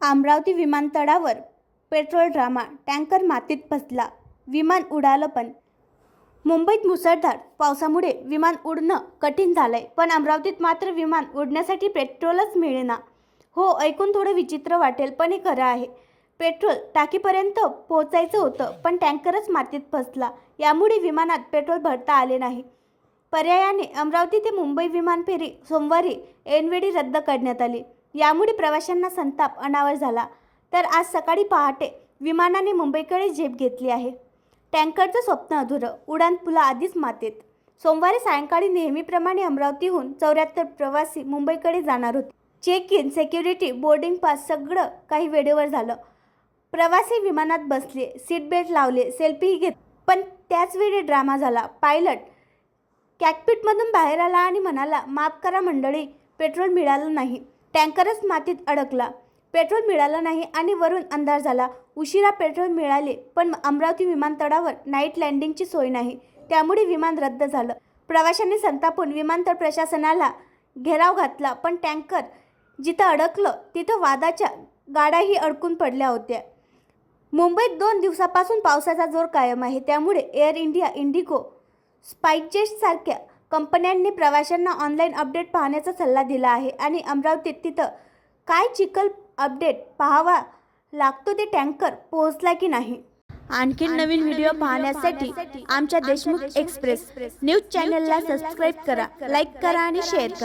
अमरावती विमानतळावर petrol drama tanker मातीत फसला विमान उडालं पण. मुंबईत मुसळधार पावसामुळे विमान उडणं कठीण झालंय पण अमरावतीत मात्र विमान उडण्यासाठी पेट्रोलच मिळेना. हो ऐकून थोडं विचित्र वाटेल पण हे खरं आहे. पेट्रोल टाकीपर्यंत पोहोचायचं होतं पण टँकरच मातीत फसला. यामुळे विमानात पेट्रोल भरता आले नाही. पर्यायाने अमरावती ते मुंबई विमान फेरी सोमवारी ऐनवेळी रद्द करण्यात आली. यामुळे प्रवाशांना संताप अनावर झाला. तर आज सकाळी पहाटे विमानाने मुंबईकडे झेप घेतली आहे. टँकरचं स्वप्न अधुरं. उडान पुला आधीच मातेत सोमवारी सायंकाळी नेहमीप्रमाणे अमरावतीहून चौऱ्याहत्तर प्रवासी मुंबईकडे जाणार होते. Check in security boarding pass सगळं काही वेळेवर झालं. प्रवासी विमानात बसले सीट बेल्ट लावले सेल्फीही घेत. पण त्याच वेळी ड्रामा झाला. पायलट कॅकपिटमधून बाहेर आला आणि म्हणाला माफ करा मंडळी पेट्रोल मिळालं नाही. टँकरच मातीत अडकला. पेट्रोल मिळालं नाही आणि वरून अंधार झाला. उशिरा पेट्रोल मिळाले पण अमरावती विमानतळावर नाईट लँडिंगची सोय नाही. त्यामुळे विमान रद्द झालं. प्रवाशांनी संतापून विमानतळ प्रशासनाला घेराव घातला पण टँकर जिथं अडकलं तिथं वादाच्या गाड्याही अडकून पडल्या होत्या. मुंबईत दोन दिवसापासून पावसाचा जोर कायम आहे. त्यामुळे एअर इंडिया इंडिगो स्पाईसजेट सारख्या कंपन्यांनी प्रवाशांना ऑनलाईन अपडेट पाहण्याचा सल्ला दिला आहे आणि अमरावतीत तिथं काय चिखल अपडेट पाहावा लागतो ते टँकर पोहोचला की नाही? आणखी नवीन व्हिडिओ पाहण्यासाठी आमच्या देशमुख एक्सप्रेस न्यूज चॅनलला सबस्क्राईब करा लाईक करा आणि शेअर करा.